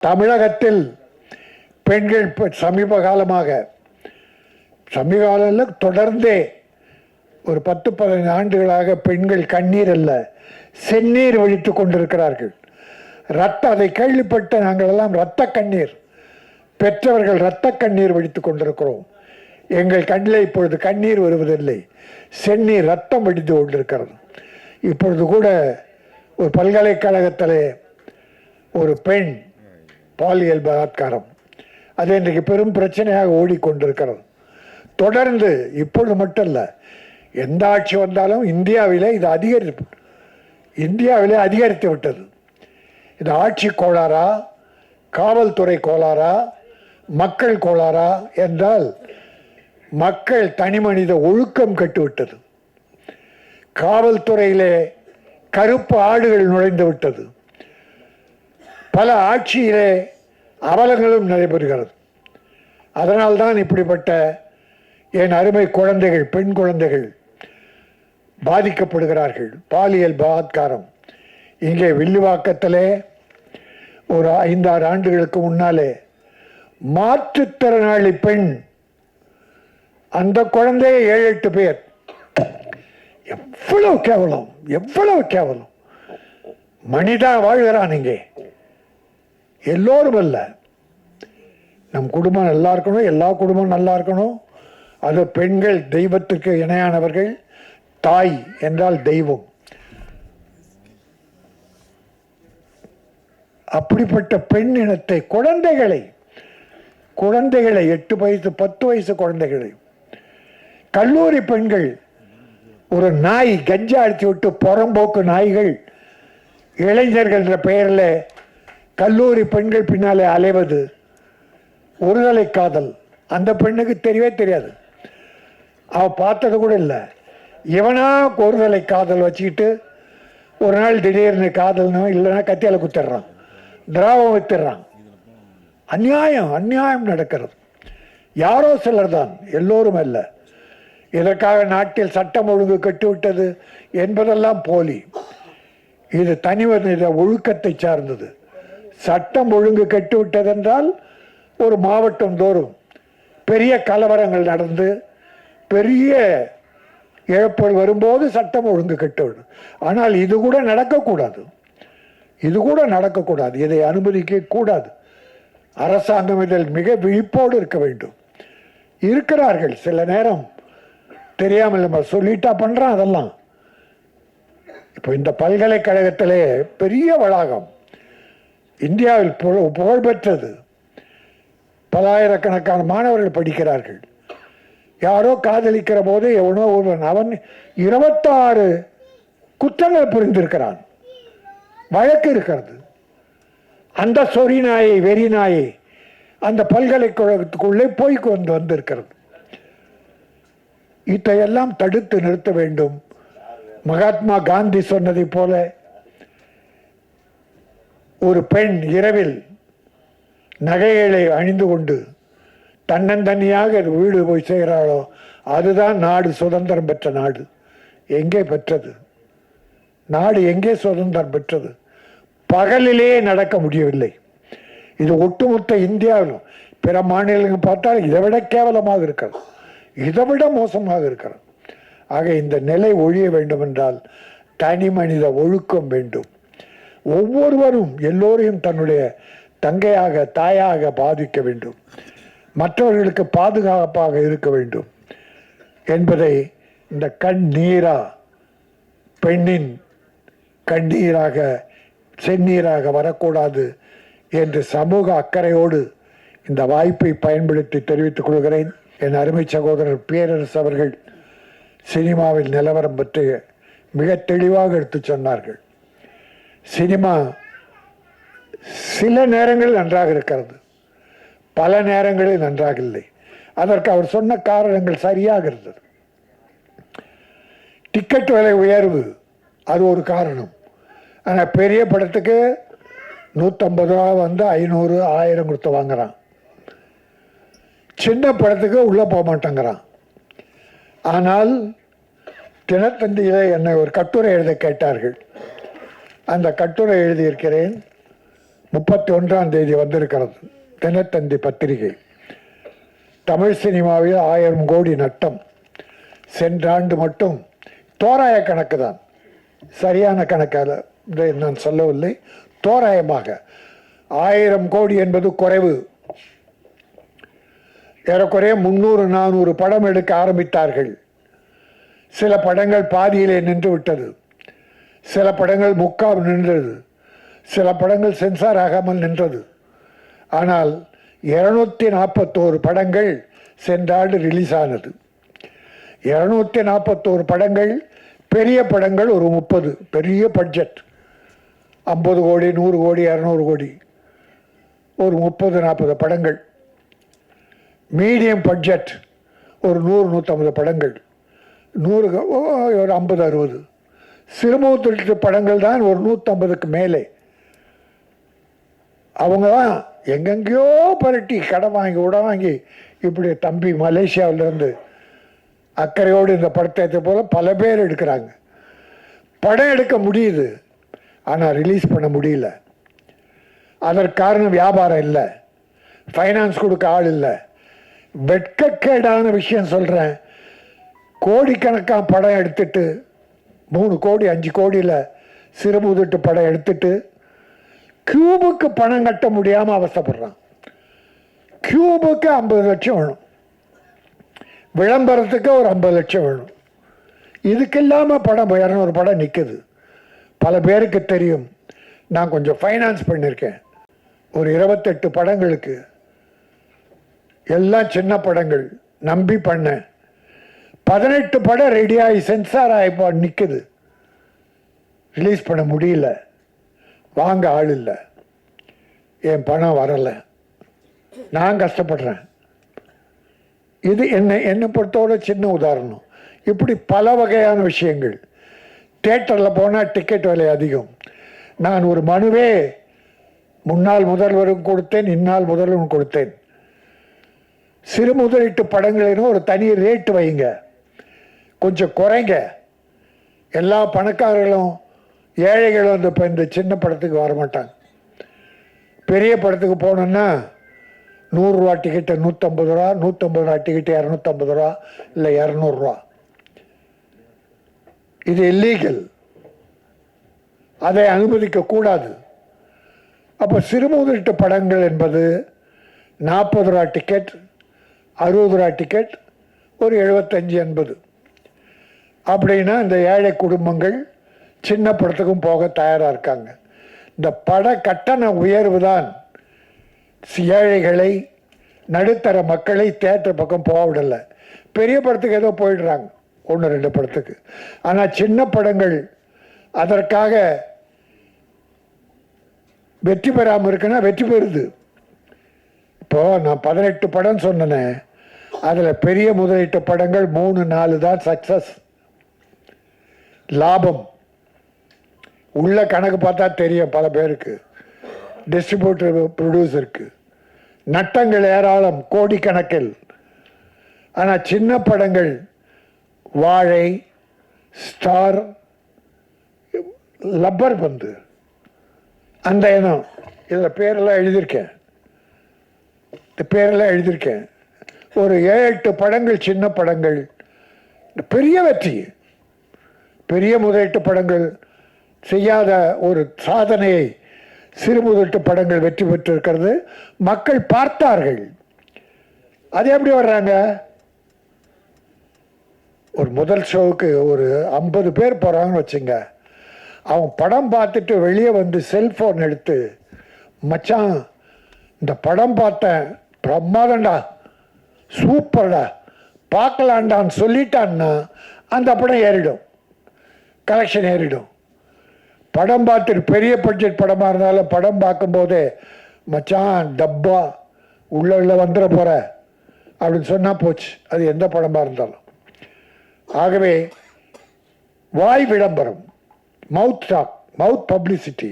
தமிழகத்தில் பெண்கள் இப்ப சமீப காலமாக சமீப காலம் தொடர்ந்தே ஒரு பத்து பதினைந்து ஆண்டுகளாக பெண்கள் கண்ணீர் அல்ல செந்நீர் வழித்து கொண்டிருக்கிறார்கள். ரத்த அதை கேள்விப்பட்ட நாங்கள் எல்லாம் கண்ணீர் பெற்றவர்கள் இரத்த கண்ணீர் வடித்துக் கொண்டிருக்கிறோம். எங்கள் கண்ணில் இப்பொழுது கண்ணீர் வருவதில்லை செந்நீர் ரத்தம் வடித்து கொண்டிருக்கிறது. இப்பொழுது கூட ஒரு பல்கலைக்கழகத்திலே ஒரு பெண் பாலியல் பலாத்காரம் அது இன்றைக்கு பெரும் பிரச்சனையாக ஓடிக்கொண்டிருக்கிறது. தொடர்ந்து இப்பொழுது மட்டும் இல்லை எந்த ஆட்சி வந்தாலும் இந்தியாவிலே இது அதிகரிப்பு இந்தியாவிலே அதிகரித்து விட்டது. இது ஆட்சி கோளாறா காவல்துறை கோளாறா மக்கள் கோளாறா என்றால் மக்கள் தனிமனித ஒழுக்கம் கெட்டுவிட்டது. காவல்துறையிலே கருப்பு ஆடுகள் நுழைந்து விட்டது. பல ஆட்சியிலே அவலங்களும் நடைபெறுகிறது. அதனால்தான் இப்படிப்பட்ட என் அருமை குழந்தைகள் பெண் குழந்தைகள் பாதிக்கப்படுகிறார்கள். பாலியல் பலாத்காரம். இங்கே வில்லுவாக்கத்திலே ஒரு ஐந்தாறு ஆண்டுகளுக்கு முன்னாலே மாற்றுத்திறனாளி பெண். அந்த குழந்தைய ஏழு எட்டு பேர். எவ்வளவு கேவலம் எவ்வளவு கேவலம். மனிதா வாழ்கிறான் இங்கே. எல்லோரும் அல்ல. நம் குடும்பம் நல்லா இருக்கணும் எல்லா குடும்பம் நல்லா இருக்கணும். அது பெண்கள் தெய்வத்துக்கு இணையானவர்கள் தாய் என்றால் தெய்வம். அப்படிப்பட்ட பெண் இனத்தை குழந்தைகளை குழந்தைகளை எட்டு வயசு பத்து வயசு குழந்தைகளை கல்லூரி பெண்கள் ஒரு நாய் கஞ்சா அடித்து விட்டு புறம்போக்கு நாய்கள் இளைஞர்கள் என்ற பெயரில் கல்லூரி பெண்கள் பின்னாலே அலைவது ஒருதலை காதல். அந்த பெண்ணுக்கு தெரியவே தெரியாது. அவ பார்த்தது கூட இல்லை. இவனா ஒருதலை காதல் வச்சுக்கிட்டு ஒரு நாள் திடீர்னு காதல்னோ இல்லைன்னா கத்தியால் குத்திடுறான். திராவம் வித்துடுறான். அநியாயம் அந்நியாயம் நடக்கிறது. யாரோ சிலர் தான் எல்லோரும் அல்ல. இதற்காக நாட்டில் சட்டம் ஒழுங்கு கட்டுவிட்டது என்பதெல்லாம் போலி. இது தனிமனித ஒழுக்கத்தை சார்ந்தது. சட்டம் ஒழுங்கு கெட்டுவிட்டதென்றால் ஒரு மாவட்டம் தோறும் பெரிய கலவரங்கள் நடந்து பெரிய இழப்புகள் வரும்போது சட்டம் ஒழுங்கு கெட்டுவிடும். ஆனால் இது கூட நடக்கக்கூடாது. இது கூட நடக்கக்கூடாது. இதை அனுமதிக்க கூடாது. அரசாங்கம் இதில் மிக விழிப்போடு இருக்க வேண்டும். இருக்கிறார்கள். சில நேரம் தெரியாமல் நம்ம சொல்லிட்டா பண்ணுறான் அதெல்லாம். இப்போ இந்த பல்கலைக்கழகத்திலே பெரிய வளாகம். இந்தியாவில் புகழ் புகழ்பெற்றது. பல்லாயிரக்கணக்கான மாணவர்கள் படிக்கிறார்கள். யாரோ காதலிக்கிற போது எவனோ ஒருவன் அவன் இருபத்தாறு குற்றங்கள் புரிந்திருக்கிறான். வழக்கு இருக்கிறது. அந்த சொறி நாயை வெறி நாயை அந்த பல்கலைக்கழகத்துக்குள்ளே போய் கொண்டு வந்திருக்கிறது. இதையெல்லாம் தடுத்து நிறுத்த வேண்டும். மகாத்மா காந்தி சொன்னதை போல ஒரு பெண் இரவில் நகைகளை அணிந்து கொண்டு தன்னந்தனியாக வீடு போய் செய்கிறாளோ அதுதான் நாடு சுதந்திரம் பெற்ற நாடு. எங்கே பெற்றது? நாடு எங்கே சுதந்திரம் பெற்றது? பகலிலே நடக்க முடியவில்லை. இது ஒட்டுமொத்த இந்தியாவிலும் பிற மாநிலங்கள் பார்த்தால் இதை விட கேவலமாக இருக்கிறது. இதை விட மோசமாக இருக்கிறது. ஆக இந்த நிலை ஒழிய வேண்டும் என்றால் தனி மனித ஒழுக்கம் வேண்டும். ஒவ்வொருவரும் எல்லோரையும் தன்னுடைய தங்கையாக தாயாக பாதிக்க வேண்டும். மற்றவர்களுக்கு பாதுகாப்பாக இருக்க வேண்டும். என்பதை இந்த கண் நீரா பெண்ணின் கண்ணீராக செந்நீராக வரக்கூடாது என்று சமூக அக்கறையோடு இந்த வாய்ப்பை பயன்படுத்தி தெரிவித்துக் கொள்கிறேன். என் அருமை சகோதரர் பேரரசு அவர்கள் சினிமாவில் நிலவரம் பற்றி மிக தெளிவாக எடுத்துச் சொன்னார்கள். சினிமா சில நேரங்களில் நன்றாக இருக்கிறது. பல நேரங்களில் நன்றாக இல்லை. அதற்கு அவர் சொன்ன காரணங்கள் சரியாக இருந்தது. டிக்கெட் விலை உயர்வு அது ஒரு காரணம். ஆனால் பெரிய படத்துக்கு நூற்றம்பது ரூபா வந்து ஐநூறு ஆயிரம் கொடுத்து வாங்குறான். சின்ன படத்துக்கு உள்ளே போக மாட்டேங்கிறான். ஆனால் தினத்தந்தியில் என்னை ஒரு கட்டுரை எழுத கேட்டார்கள். அந்த கட்டுரை எழுதியிருக்கிறேன். முப்பத்தி ஒன்றாம் தேதி வந்திருக்கிறது. தினத்தந்தி பத்திரிகை. தமிழ் சினிமாவில் ஆயிரம் கோடி நட்டம். சென்ற ஆண்டு மட்டும் தோராய கணக்கு தான். சரியான கணக்கால் நான் சொல்லவில்லை. தோராயமாக ஆயிரம் கோடி என்பது குறைவு. ஏறக்குறைய முந்நூறு நானூறு படம் எடுக்க ஆரம்பித்தார்கள். சில படங்கள் பாதியிலே நின்று விட்டது. சில படங்கள் முக்கால் நின்றது. சில படங்கள் சென்சார் ஆகாமல் நின்றது. ஆனால் இருநூத்தி நாற்பத்தோரு படங்கள் சென்ற ஆண்டு ரிலீஸ் ஆனது இருநூத்தி நாற்பத்தோரு படங்கள் பெரிய படங்கள் ஒரு முப்பது பெரிய பட்ஜெட். ஐம்பது கோடி நூறு கோடி இரநூறு கோடி. ஒரு முப்பது நாற்பது படங்கள். மீடியம் பட்ஜெட் ஒரு நூறு நூற்றம்பது படங்கள். நூறு ஓ, ஒரு ஐம்பது அறுபது. சிறுமுகத்திட்டு படங்கள் தான் ஒரு நூற்றம்பதுக்கு மேலே. அவங்க தான் எங்கெங்கேயோ பரட்டி கடன் வாங்கி உட வாங்கி இப்படி தம்பி மலேசியாவிலேருந்து அக்கறையோடு இந்த படத்தை எடுத்த போல பல பேர் எடுக்கிறாங்க. படம் எடுக்க முடியுது ஆனால் ரிலீஸ் பண்ண முடியல. அதற்கு காரணம் வியாபாரம் இல்லை. ஃபைனான்ஸ் கொடுக்க ஆள் இல்லை. வெட்கக்கேடான விஷயம் சொல்கிறேன் கோடிக்கணக்கான படம் எடுத்துட்டு மூணு கோடி அஞ்சு கோடியில் சிறுமுதுட்டு படம் எடுத்துட்டு கியூபுக்கு பணம் கட்ட முடியாமல் அவஸ்தைப்படுறான் கியூபுக்கு ஐம்பது லட்சம் வேணும். விளம்பரத்துக்கு ஒரு ஐம்பது லட்சம் வேணும். இதுக்கு இல்லாமல் படம் இரநூறு படம் நிற்குது பல பேருக்கு தெரியும். நான் கொஞ்சம் ஃபைனான்ஸ் பண்ணியிருக்கேன். ஒரு இருபத்தெட்டு படங்களுக்கு எல்லாம் சின்ன படங்கள். நம்பி பண்ணேன். பதினெட்டு படம் ரெடியாகி சென்சார் ஆகிப்போ நிற்குது ரிலீஸ் பண்ண முடியல. வாங்க ஆள் இல்லை. என் பணம் வரலை. நான் கஷ்டப்படுறேன். இது என்னை என்னை பொறுத்தோட சின்ன உதாரணம். இப்படி பல வகையான விஷயங்கள். தேட்டரில் போனால் டிக்கெட் விலை அதிகம். நான் ஒரு மனுவே முன்னாள் முதல்வரும் கொடுத்தேன் இந்நாள் முதல்வரும் கொடுத்தேன். சிறு முதலீட்டு படங்களினும் ஒரு தனி ரேட்டு வைங்க. கொஞ்சம் குறைங்க. எல்லா பணக்காரர்களும் ஏழைகளும் இந்த இப்போ இந்த சின்ன படத்துக்கு வர மாட்டாங்க பெரிய படத்துக்கு போகணுன்னா நூறுரூவா டிக்கெட்டு நூற்றம்பது ரூபா நூற்றம்பது ரூபா டிக்கெட்டு இரநூத்தம்பது ரூபா இல்லை இரநூறுவா இது இல்லீகல் அதை அனுமதிக்கக்கூடாது அப்போ சிறுமுதலீட்டு படங்கள் என்பது நாற்பது ரூபா டிக்கெட் அறுபது ரூபா டிக்கெட் ஒரு எழுபத்தஞ்சு எண்பது. அப்படின்னா இந்த ஏழை குடும்பங்கள் சின்ன படத்துக்கும் போக தயாராக இருக்காங்க. இந்த பட கட்டண உயர்வு தான் ஏழைகளை நடுத்தர மக்களை தேட்டர் பக்கம் போக விடலை. பெரிய படத்துக்கு ஏதோ போயிடுறாங்க ஒன்று ரெண்டு படத்துக்கு. ஆனால் சின்ன படங்கள் அதற்காக வெற்றி பெறாமல் இருக்குன்னா வெற்றி பெறுது. இப்போது நான் பதினெட்டு படம் சொன்னேனே அதில் பெரிய முதலீட்டு படங்கள் மூணு நாலு தான் சக்ஸஸ் லாபம். உள்ள கணக்கு பார்த்தா தெரியும் பல பேருக்கு. டிஸ்ட்ரிபியூட்டர் ப்ரொடியூசருக்கு நட்டங்கள் ஏராளம் கோடிக்கணக்கில். ஆனால் சின்ன படங்கள் வாழை ஸ்டார் லப்பர் பந்து. அந்த இனம். இதில் பேரெல்லாம் எழுதியிருக்கேன். இந்த பேரெல்லாம் எழுதியிருக்கேன். ஒரு ஏழு எட்டு படங்கள் சின்ன படங்கள். பெரிய வெற்றி. பெரிய முதலீட்டு படங்கள் செய்யாத ஒரு சாதனையை சிறு முதலீட்டு படங்கள் வெற்றி பெற்றிருக்கிறது. மக்கள் பார்த்தார்கள். அது எப்படி வர்றாங்க? ஒரு முதல் ஷோவுக்கு ஒரு ஐம்பது பேர் போகிறாங்கன்னு வச்சுங்க. அவன் படம் பார்த்துட்டு வெளியே வந்து செல்ஃபோன் எடுத்து மச்சான் இந்த படம் பார்த்தேன். பிரமாதம்டா சூப்பர்டா. பார்க்கலான்டான்னு சொல்லிட்டான்னா அந்த படம் ஏறிடும். கலெக்ஷன் ஏறிடும். படம் பார்த்துட்டு பெரிய பட்ஜெட் படமாக இருந்தாலும் படம் பார்க்கும்போதே மச்சான் டப்பா உள்ள உள்ள வந்துட போகிற அப்படின்னு சொன்னால் போச்சு. அது எந்த படமாக இருந்தாலும். ஆகவே வாய் விளம்பரம் மவுத் டாக் மவுத் பப்ளிசிட்டி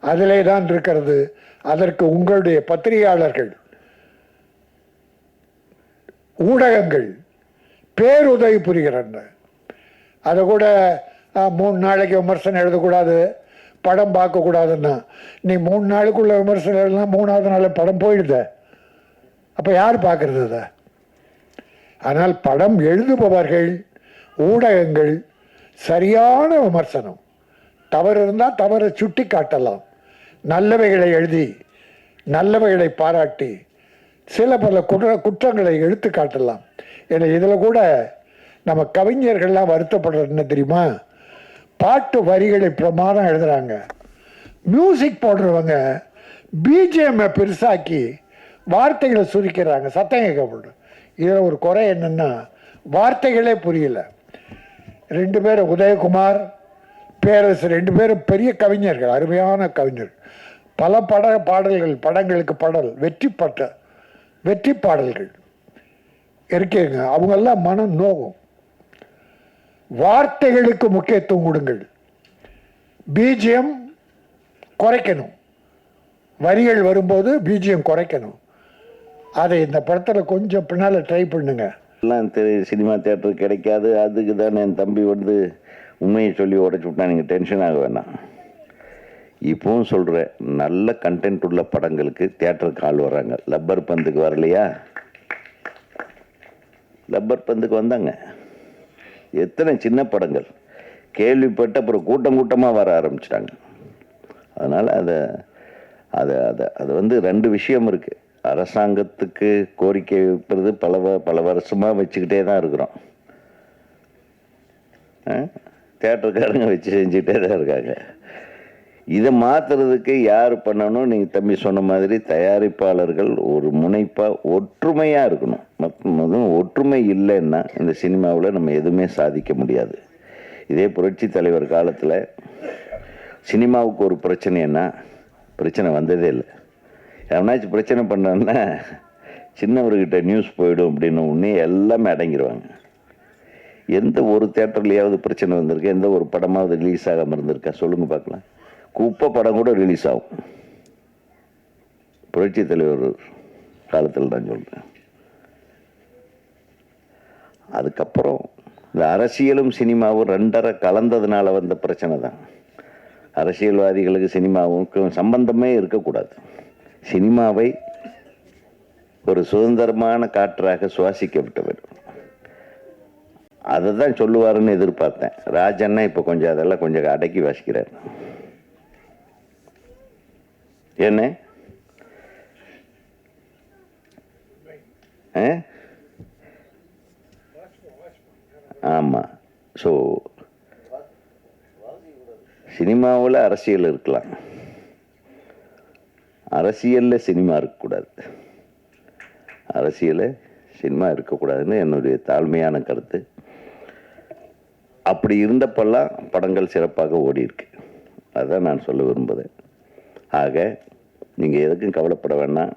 அதிலே தான் இருக்கிறது. அதற்கு உங்களுடைய பத்திரிகையாளர்கள் ஊடகங்கள் பேருதவி புரிகிறன அதை கூட மூணு நாளைக்கு விமர்சனம் எழுதக்கூடாது படம் பார்க்கக்கூடாதுன்னா. நீ மூணு நாளுக்குள்ள விமர்சனம் எல்லாம் மூணாவது நாள் படம் போயிடுத. அப்போ யார் பார்க்குறது அதை? ஆனால் படம் எழுதுபவர்கள் ஊடகங்கள் சரியான விமர்சனம். தவறு இருந்தால் தவறை சுட்டி காட்டலாம். நல்லவைகளை எழுதி நல்லவைகளை பாராட்டி சில பல குற்ற குற்றங்களை எடுத்து காட்டலாம். ஏன்னா இதில் கூட நம்ம கவிஞர்கள்லாம் வருத்தப்படுறது என்ன தெரியுமா? பாட்டு வரிகளை பிரமாதம் எழுதுகிறாங்க மியூசிக் போடுறவங்க பிஜிஎம்மை பெருசாக்கி வார்த்தைகளை சுருக்கிறாங்க. சத்தம் கேட்கப்படும் இதில் ஒரு குறை என்னென்னா வார்த்தைகளே புரியல. ரெண்டு பேரும் உதயகுமார் பேரரசு ரெண்டு பேரும் பெரிய கவிஞர்கள் அருமையான கவிஞர்கள் பல பட பாடல்கள் படங்களுக்கு பாடல் வெற்றி பட்ட வெற்றி பாடல்கள். இருக்கேங்க. அவங்கெல்லாம் மனம் நோகும். வார்த்தைகளுக்கு முக்கியத்துவம் கொடுங்கள். பீஜியம் குறைக்கணும். வரிகள் வரும்போது பீஜியம் குறைக்கணும். அதை இந்த படத்தில் கொஞ்சம் பின்னால் ட்ரை பண்ணுங்க. எல்லாம் சினிமா தேட்டர் கிடைக்காது. அதுக்கு தான் என் தம்பி வந்து உண்மையை சொல்லி உடச்சி விட்டா. நீங்கள் டென்ஷன் ஆக வேணாம். இப்போவும் சொல்கிறேன் நல்ல கண்டென்ட் உள்ள படங்களுக்கு தேட்டருக்கு ஆள் வர்றாங்க. லப்பர் பந்துக்கு வரலையா? லப்பர் பந்துக்கு வந்தாங்க. எத்தனை சின்ன படங்கள். கேள்விப்பட்டு அப்புறம் கூட்டம் கூட்டமாக வர ஆரம்பிச்சிட்டாங்க. அதனால் அதை அதை அதை அது வந்து ரெண்டு விஷயம் இருக்குது அரசாங்கத்துக்கு கோரிக்கை வைப்பது பல வ- பல வருஷமாக வச்சுக்கிட்டே தான் இருக்கிறோம். ஆ? தேட்டருக்காரங்க வச்சு செஞ்சுக்கிட்டே தான் இருக்காங்க. இதை மாற்றுறதுக்கு யார் பண்ணணும்? நீங்கள் தம்பி சொன்ன மாதிரி தயாரிப்பாளர்கள் ஒரு முனைப்பாக ஒற்றுமையாக இருக்கணும். மற்றும் ஒற்றுமை இல்லைன்னா இந்த சினிமாவில் நம்ம எதுவுமே சாதிக்க முடியாது. இதே புரட்சி தலைவர் காலத்தில் சினிமாவுக்கு ஒரு பிரச்சனைன்னா பிரச்சனை வந்ததே இல்லை. எவனாச்சும் பிரச்சனை பண்ணான்னா சின்னவர்கிட்ட நியூஸ் போயிடும் அப்படின்னு உடனே எல்லாமே அடங்கிடுவாங்க எந்த ஒரு தேட்டர்லையாவது பிரச்சனை வந்திருக்கு? எந்த ஒரு படமாவது ரிலீஸ் ஆகாமல் இருந்திருக்கா? சொல்லுங்கள் பார்க்கலாம். குப்பை படம் கூட ரிலீஸ் ஆகும். புரட்சி தலைவர் காலத்தில் நான் சொல்கிறேன் அதுக்கப்புறம் இந்த அரசியலும் சினிமாவும் ரெண்டரை கலந்ததுனால வந்த பிரச்சனை தான். அரசியல்வாதிகளுக்கு சினிமாவுக்கும் சம்பந்தமே இருக்கக்கூடாது. சினிமாவை ஒரு சுதந்திரமான காற்றாக சுவாசிக்க வேண்டும். அதை தான் சொல்லுவாருன்னு எதிர்பார்த்தேன். ராஜன்னா இப்போ கொஞ்சம் அதெல்லாம் கொஞ்சம் அடக்கி வாசிக்கிறார். என்ன? ஆமாம் ஸோ சினிமாவில் அரசியல் இருக்கலாம். அரசியலில் சினிமா இருக்கக்கூடாது. அரசியலில் சினிமா இருக்கக்கூடாதுன்னு என்னுடைய தாழ்மையான கருத்து. அப்படி இருந்தப்பெல்லாம் படங்கள் சிறப்பாக ஓடி இருக்கு அதுதான் நான் சொல்ல விரும்புகிறேன் ஆக நீங்கள் எதுக்கும் கவலைப்பட வேண்டாம்.